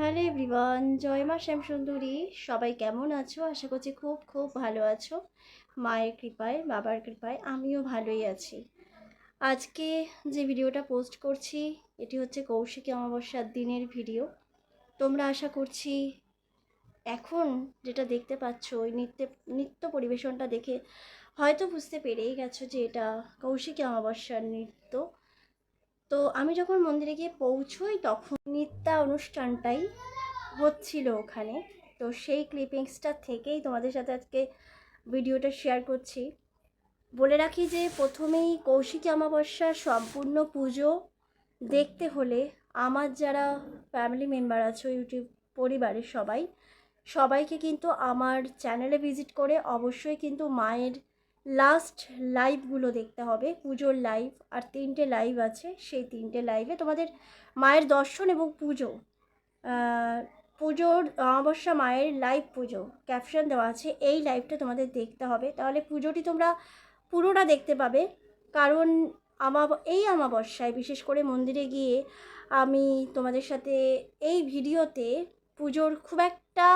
Hello everyone, জয় মা শ্যামসুন্দরী সবাই কেমন আছো? আশা করছি খুব খুব ভালো আছো। মায়ের কৃপায়, বাবার কৃপায় আমিও ভালোই আছি। আজকে যে ভিডিওটা পোস্ট করছি, এটি হচ্ছে কৌশিকী অমাবস্যার দিনের ভিডিও। তোমরা আশা করছি এখন যেটা দেখতে পাচ্ছ, ওই নৃত্য নৃত্য পরিবেশনটা দেখে হয়তো বুঝতে পেরেই গেছো যে এটা কৌশিকী অমাবস্যার নৃত্য। তো আমি যখন মন্দিরে গিয়ে পৌঁছোই, তখন নিত্যা অনুষ্ঠানটাই হচ্ছিল ওখানে। তো সেই ক্লিপিংসটা থেকেই তোমাদের সাথে আজকে ভিডিওটা শেয়ার করছি। বলে রাখি যে প্রথমেই কৌশিকী অমাবস্যার সম্পূর্ণ পুজো দেখতে হলে আমার যারা ফ্যামিলি মেম্বার আছো ইউটিউব পরিবারের সবাই, সবাইকে কিন্তু আমার চ্যানেলে ভিজিট করে অবশ্যই কিন্তু মায়ের লাস্ট লাইভগুলো দেখতে হবে। পুজোর লাইভ আর তিনটে লাইভ আছে, সেই তিনটে লাইভে তোমাদের মায়ের দর্শন এবং পুজো। পুজোর অমাবস্যা মায়ের লাইভ পুজো। ক্যাপশন দেওয়া আছে, এই লাইভটা তোমাদের দেখতে হবে। তাহলে পুজোটি তোমরা পুরোটা দেখতে পাবে। কারণ আমা এই অমাবস্যায় বিশেষ করে মন্দিরে গিয়ে আমি তোমাদের সাথে এই ভিডিওতে পুজোর খুব একটা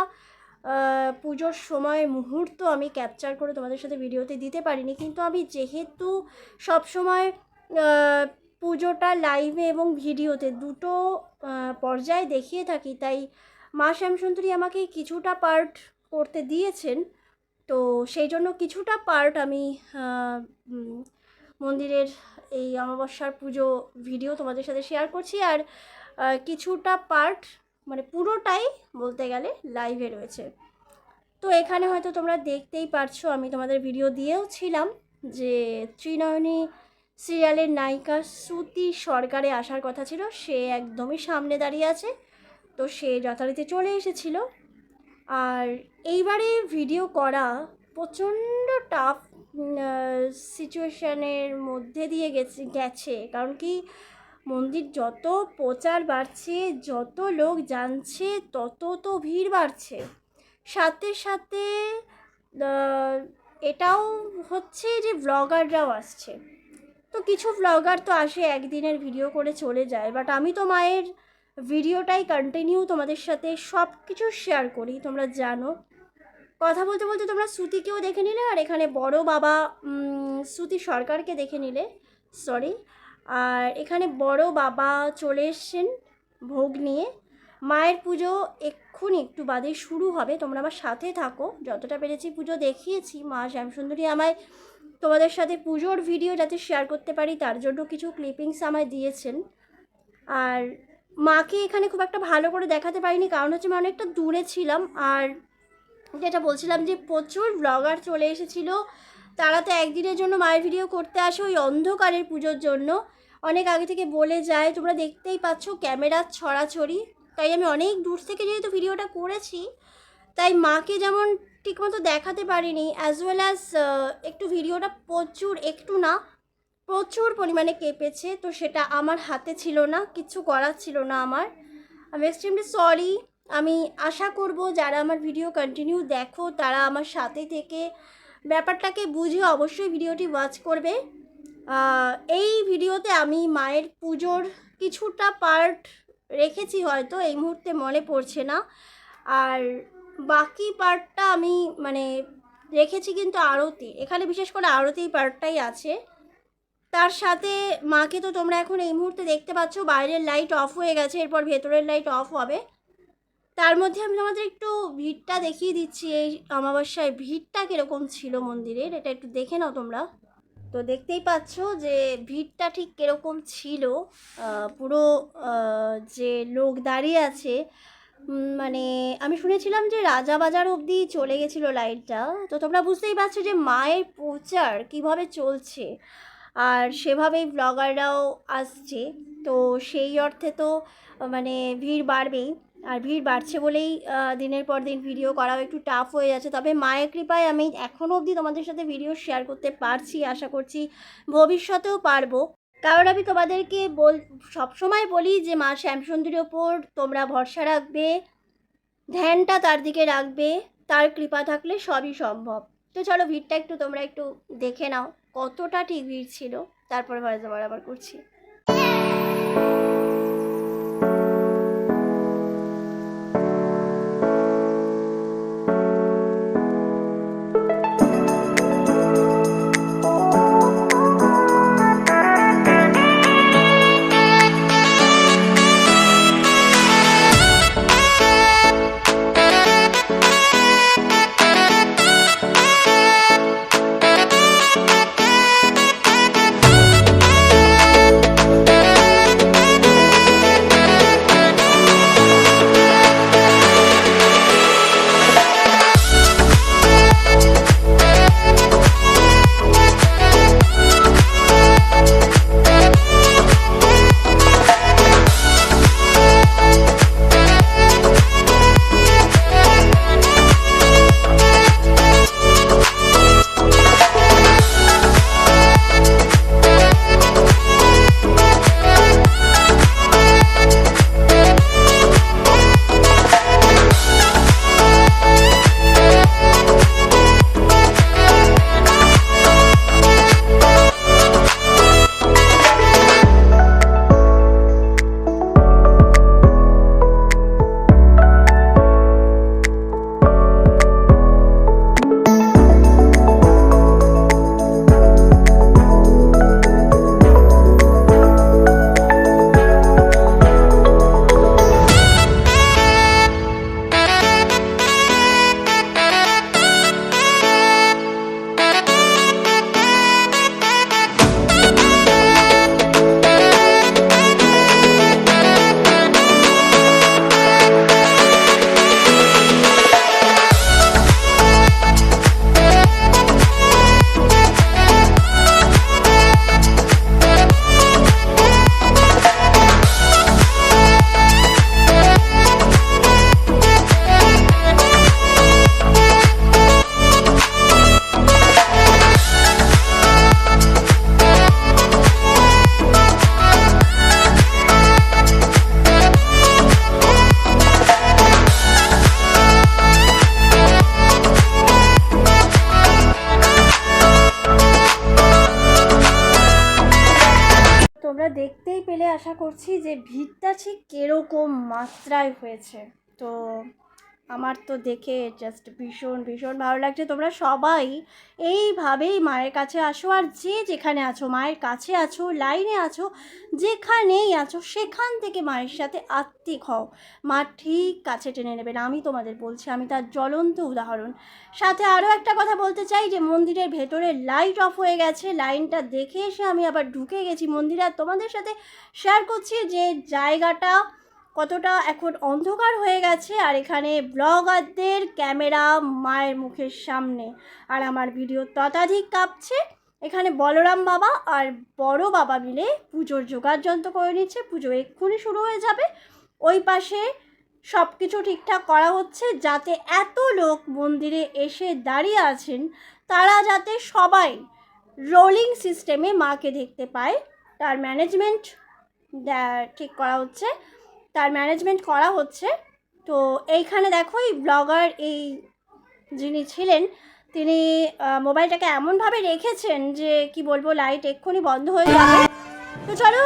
পুজোর সময় মুহূর্ত আমি ক্যাপচার করে তোমাদের সাথে ভিডিওতে দিতে পারিনি। কিন্তু আমি যেহেতু সব সময় আহ, পুজোটা লাইভে এবং ভিডিওতে দুটো পর্যায়ে দেখিয়ে থাকি তাই মা শ্যামসুন্দরী আমাকে কিছুটা পার্ট করতে দিয়েছেন। তো সেই জন্য কিছুটা পার্ট আমি মন্দিরের এই অমাবস্যার পুজো ভিডিও তোমাদের সাথে শেয়ার করছি। আর কিছুটা পার্ট মানে পুরোটাই বলতে গেলে লাইভে রয়েছে। তো এখানে হয়তো তোমরা দেখতেই পারছ, আমি তোমাদের ভিডিও দিয়েও ছিলাম যে ত্রিনয়নী সিরিয়ালের নায়িকা শ্রুতি সরকারে আসার কথা ছিল। সে একদমই সামনে দাঁড়িয়ে আছে, তো সে যথারীতি চলে এসেছিল। আর এইবারে ভিডিও করা প্রচণ্ড টাফ সিচুয়েশানের মধ্যে দিয়ে গেছে গেছে। কারণ কি মন্দির যত প্রচার বাড়ছে, যত লোক জানছে, তত তো ভিড় বাড়ছে। সাথে সাথে এটাও হচ্ছে যে ব্লগাররাও আসছে। তো কিছু ব্লগার তো আসে, একদিনের ভিডিও করে চলে যায়। বাট আমি তো মায়ের ভিডিওটাই কন্টিনিউ তোমাদের সাথে সব কিছু শেয়ার করি, তোমরা জানো। কথা বলতে বলতে তোমরা শ্রুতিকেও দেখে নিলে, আর এখানে বড় বাবা শ্রুতি সরকারকে দেখে নিলে। সরি আর এখানে বড় বাবা চলে এসছেন ভোগ নিয়ে। মায়ের পুজো এক্ষুনি একটু বাদে শুরু হবে। তোমরা আমার সাথে থাকো। যতটা পেরেছি পুজো দেখিয়েছি। মা শ্যামসুন্দরী আমায় তোমাদের সাথে পুজোর ভিডিও যাতে শেয়ার করতে পারি, তার জন্য কিছু ক্লিপিংস আমায় দিয়েছেন। আর মাকে এখানে খুব একটা ভালো করে দেখাতে পারিনি, কারণ হচ্ছে আমি অনেকটা দূরে ছিলাম। আর যেটা বলছিলাম যে প্রচুর ব্লগার চলে এসেছিল। তারা তো একদিনের জন্য মায়ের ভিডিও করতে আসে ওই অন্ধকারের পুজোর জন্য। অনেক আগে থেকে বলে যায়, তোমরা দেখতেই পাচ্ছ ক্যামেরার ছড়াছড়ি। তাই আমি অনেক দূর থেকে যেহেতু ভিডিওটা করেছি, তাই মাকে যেমন ঠিকমতো দেখাতে পারিনি অ্যাজ ওয়েল অ্যাজ একটু ভিডিওটা প্রচুর, একটু না, প্রচুর পরিমাণে কেঁপেছে। তো সেটা আমার হাতে ছিল না, কিছু করার ছিল না আমার। আমি এক্সট্রিমলি সরি আমি আশা করব যারা আমার ভিডিও কন্টিনিউ দেখো, তারা আমার সাথে থেকে ব্যাপারটাকে বুঝে অবশ্যই ভিডিওটি ওয়াচ করবে। এই ভিডিওতে আমি মায়ের পুজোর কিছুটা পার্ট রেখেছি হয়তো, এই মুহূর্তে মনে পড়ছে না। আর বাকি পার্টটা আমি মানে রেখেছি কিন্তু আরতি। এখানে বিশেষ করে আরতি পার্টটাই আছে। তার সাথে মাকে তো তোমরা এখন এই মুহূর্তে দেখতে পাচ্ছ, বাইরের লাইট অফ হয়ে গেছে, এরপর ভেতরের লাইট অফ হবে। তার মধ্যে আমি তোমাদের একটু ভিড়টা দেখিয়ে দিচ্ছি, এই অমাবস্যায় ভিড়টা কীরকম ছিল মন্দিরের, এটা একটু দেখে নাও তোমরা। তো দেখতেই পাচ্ছ যে ভিড়টা ঠিক কীরকম ছিল পুরো যে লোক দাঁড়িয়ে আছে মানে আমি শুনেছিলাম যে রাজা বাজার অবধি চলে গেছিল লাইটটা, তো তোমরা বুঝতেই পারছ যে মায়ের প্রচার কীভাবে চলছে, আর সেভাবেই ব্লগাররাও আসছে, তো সেই অর্থে তো মানে ভিড় বাড়বেই। আর ভিড় বাড়ছে বলেই দিনের পর দিন ভিডিও করাও একটু টাফ হয়ে যাচ্ছে। তবে মায়ের কৃপায় আমি এখনও অবধি তোমাদের সাথে ভিডিও শেয়ার করতে পারছি, আশা করছি ভবিষ্যতেও পারব। কারণ আমি তোমাদেরকে বল, সবসময় বলি যে মা শ্যামসুন্দরীর ওপর তোমরা ভরসা রাখবে, ধ্যানটা তার দিকে রাখবে, তার কৃপা থাকলে সবই সম্ভব। তো চলো ভিড়টা একটু তোমরা একটু দেখে নাও, কতটা ঠিক ভিড় ছিল, তারপরে ভয়েস ওভার আবার করছি। কেরকম কীরকম মাত্রায় হয়েছে? তো আমার তো দেখে জাস্ট ভীষণ ভীষণ ভালো লাগছে। তোমরা সবাই এইভাবেই মায়ের কাছে আসো আর যে যেখানে আছো, মায়ের কাছে আছো, লাইনে আছো, যেখানেই আছো, সেখান থেকে মায়ের সাথে আত্মিক হও। মা ঠিক কাছে টেনে নেবেন, আমি তোমাদের বলছি, আমি তার জ্বলন্ত উদাহরণ। সাথে আরও একটা কথা বলতে চাই যে, মন্দিরের ভেতরে লাইট অফ হয়ে গেছে, লাইনটা দেখে এসে আমি আবার ঢুকে গেছি মন্দিরে। আর তোমাদের সাথে শেয়ার করছি যে, জায়গাটা কতটা এখন অন্ধকার হয়ে গেছে আর এখানে ব্লগারদের ক্যামেরা মায়ের মুখের সামনে। আর আমার ভিডিও ততাধিক কাঁপছে। এখানে বলরাম বাবা আর বড় বাবা মিলে পুজোর জোগাড় যন্ত্র করে নিচ্ছে। পুজো এক্ষুনি শুরু হয়ে যাবে। ওই পাশে সব কিছু ঠিকঠাক করা হচ্ছে যাতে এত লোক মন্দিরে এসে দাঁড়িয়ে আছেন, তারা যাতে সবাই রোলিং সিস্টেমে মাকে দেখতে পায়। তার ম্যানেজমেন্ট ঠিক করা হচ্ছে। তার ম্যানেজমেন্ট করা হচ্ছে। তো এইখানে দেখো, এই ব্লগার এই যিনি ছিলেন, তিনি মোবাইলটাকে এমনভাবে রেখেছেন যে, কি বলব লাইট এক্ষুনি বন্ধ হয়ে যাবে। তো চলো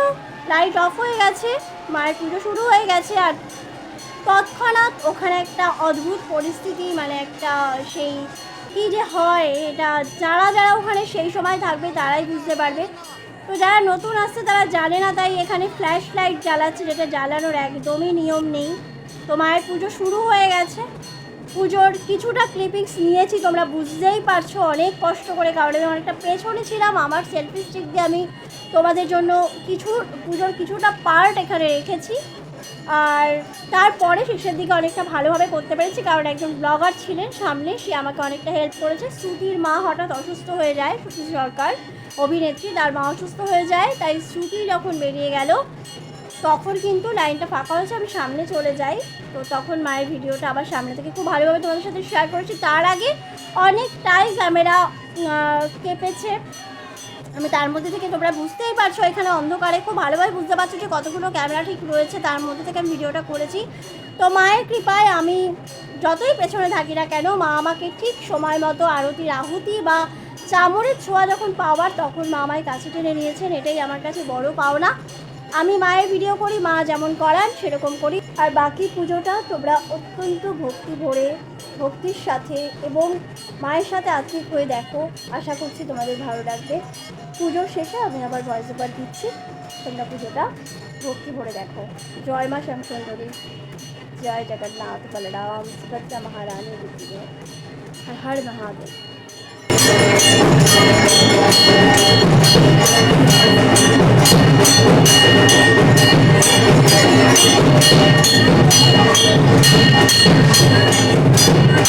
লাইট অফ হয়ে গেছে, মায়ের পুজো শুরু হয়ে গেছে, আর তৎক্ষণাৎ ওখানে একটা অদ্ভুত পরিস্থিতি মানে একটা সেই, কী যে হয়, এটা যারা যারা ওখানে সেই সময় থাকবে, তারাই বুঝতে পারবে। তো যারা নতুন আসছে তারা জানে না, তাই এখানে ফ্ল্যাশ লাইট জ্বালাচ্ছে, যেটা জ্বালানোর একদমই নিয়ম নেই। তো মায়ের পুজো শুরু হয়ে গেছে। পুজোর কিছুটা ক্লিপিংস নিয়েছি, তোমরা বুঝতেই পারছ, অনেক কষ্ট করে কারণ আমি অনেকটা পেছনে ছিলাম, আমার সেলফি স্টিক দিয়ে আমি তোমাদের জন্য কিছু, পুজোর কিছুটা পার্ট এখানে রেখেছি। আর তারপরে শেষের দিকে অনেকটা ভালোভাবে করতে পেরেছি, কারণ একজন ব্লগার ছিলেন সামনে, সে আমাকে অনেকটা হেল্প করেছে। শ্রুতির মা হঠাৎ অসুস্থ হয়ে যায়, শ্রুতি সরকার অভিনেত্রী, তার মা অসুস্থ হয়ে যায়, তাই শ্রুতি যখন বেরিয়ে গেল, তখন কিন্তু লাইনটা ফাঁকা হয়েছে, আমি সামনে চলে যাই। তো তখন মায়ের ভিডিওটা আবার সামনে থেকে খুব ভালোভাবে তোমাদের সাথে শেয়ার করেছি। তার আগে অনেকটাই ক্যামেরা কেঁপেছে। আমি তার মধ্যে থেকে তোমরা বুঝতেই পারছ, এখানে অন্ধকারে খুব ভালোভাবে বুঝতে পারছ যে কতগুলো ক্যামেরা ঠিক রয়েছে, তার মধ্যে থেকে আমি ভিডিওটা করেছি। তো মায়ের কৃপায় আমি যতই পেছনে থাকি না কেন, মা আমাকে ঠিক সময় মতো আরতির আহুতি বা চামড়ের ছোঁয়া যখন পাওয়ার, তখন মা আমায় কাছে টেনে নিয়েছেন, এটাই আমার কাছে বড় পাওনা। আমি মায়ের ভিডিও করি, মা যেমন করান, সেরকম করি। আর বাকি পুজোটা তোমরা অত্যন্ত ভক্তি ভরে ভক্তির সাথে এবং মায়ের সাথে আত্মিক হয়ে দেখো। আশা করছি তোমাদের ভালো লাগবে। পুজোর শেষে আমি আবার ভয়েস ওভার দিচ্ছি। তোমরা পুজোটা ভক্তি ভরে দেখো। জয় মা শ্যামসুন্দরী। জয় জগন্নাথ বলরাম, সুভদ্রা মহারানী Har Har Mahadev. Thank I'm sorry.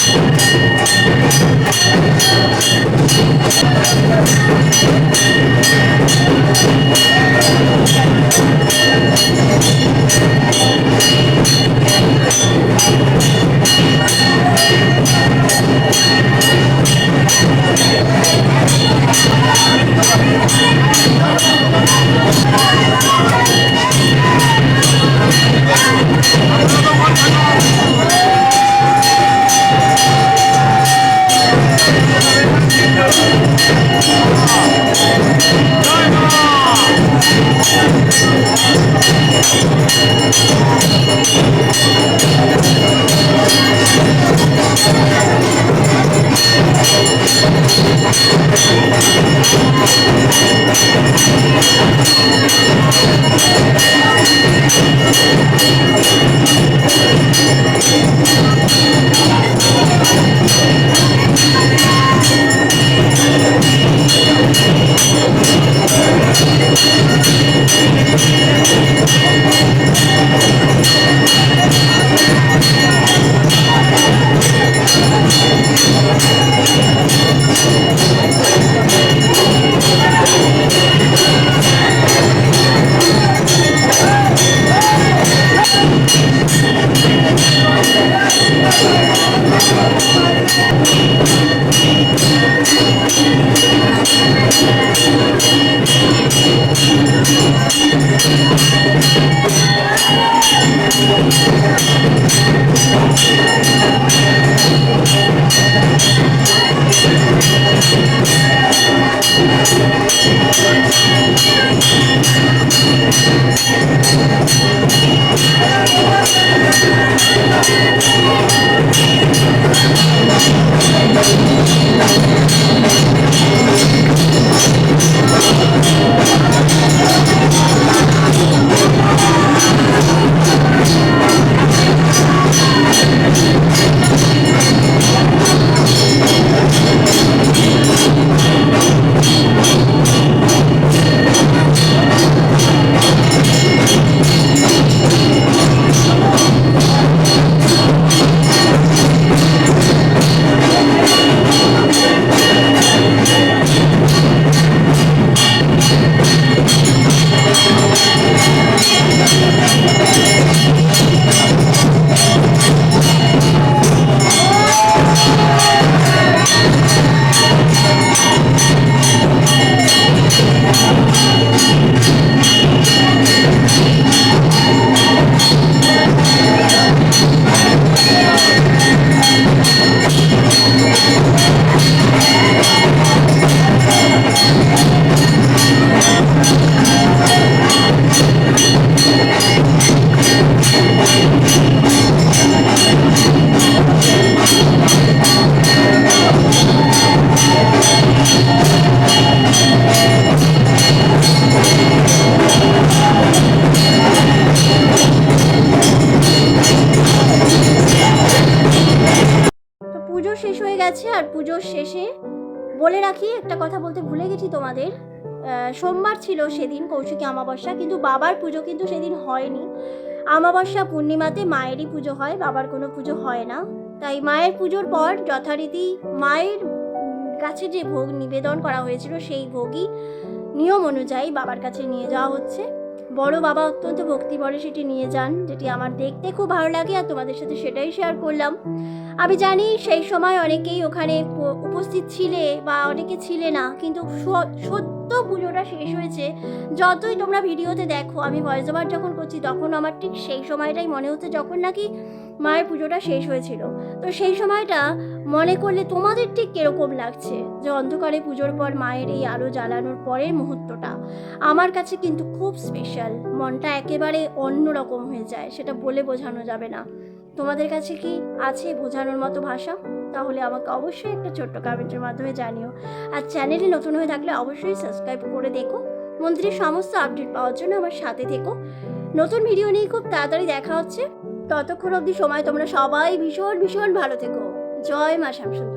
গেছে আর পুজোর শেষে। বলে রাখি, একটা কথা বলতে ভুলে গেছি তোমাদের। সোমবার ছিল সেদিন কৌশিকী অমাবস্যা, কিন্তু বাবার পুজো কিন্তু সেদিন হয়নি। অমাবস্যা পূর্ণিমাতে মায়েরই পুজো হয়, বাবার কোনো পুজো হয় না। তাই মায়ের পুজোর পর যথারীতি মায়ের কাছে যে ভোগ নিবেদন করা হয়েছিল, সেই ভোগই নিয়ম অনুযায়ী বাবার কাছে নিয়ে যাওয়া হচ্ছে। বড় বাবা অত্যন্ত ভক্তিভরে সেটি নিয়ে যান, যেটি আমার দেখতে খুব ভালো লাগে আর তোমাদের সাথে সেটাই শেয়ার করলাম। আমি জানি সেই সময় অনেকেই ওখানে উপস্থিত ছিলে বা অনেকে ছিলে না, কিন্তু স- সত্য পুজোটা শেষ হয়েছে, যতই তোমরা ভিডিওতে দেখো, আমি ভয়েস ওভার যখন করছি, তখন আমার ঠিক সেই সময়টাই মনে হচ্ছে যখন নাকি মায়ের পুজোটা শেষ হয়েছিল। তো সেই সময়টা মনে করলে তোমাদের ঠিক কীরকম লাগছে যে অন্ধকারে পুজোর পর মায়ের এই আলো জ্বালানোর পরের মুহূর্তটা? আমার কাছে কিন্তু খুব স্পেশাল মনটা একেবারে অন্যরকম হয়ে যায়, সেটা বলে বোঝানো যাবে না। তোমাদের কাছে কি আছে বোঝানোর মতো ভাষা? তাহলে আমাকে অবশ্যই একটা ছোট্ট কমেন্টের মাধ্যমে জানিও। আর চ্যানেলে নতুন হয়ে থাকলে অবশ্যই সাবস্ক্রাইব করে দেখো। মন্দিরের সমস্ত আপডেট পাওয়ার জন্য আমার সাথে থেকো। নতুন ভিডিও নিয়ে খুব তাড়াতাড়ি দেখা হচ্ছে। ততক্ষণ অবধি সময় তোমরা সবাই ভীষণ ভীষণ ভালো থেকো। জয় মা শ্যামসুন্দর।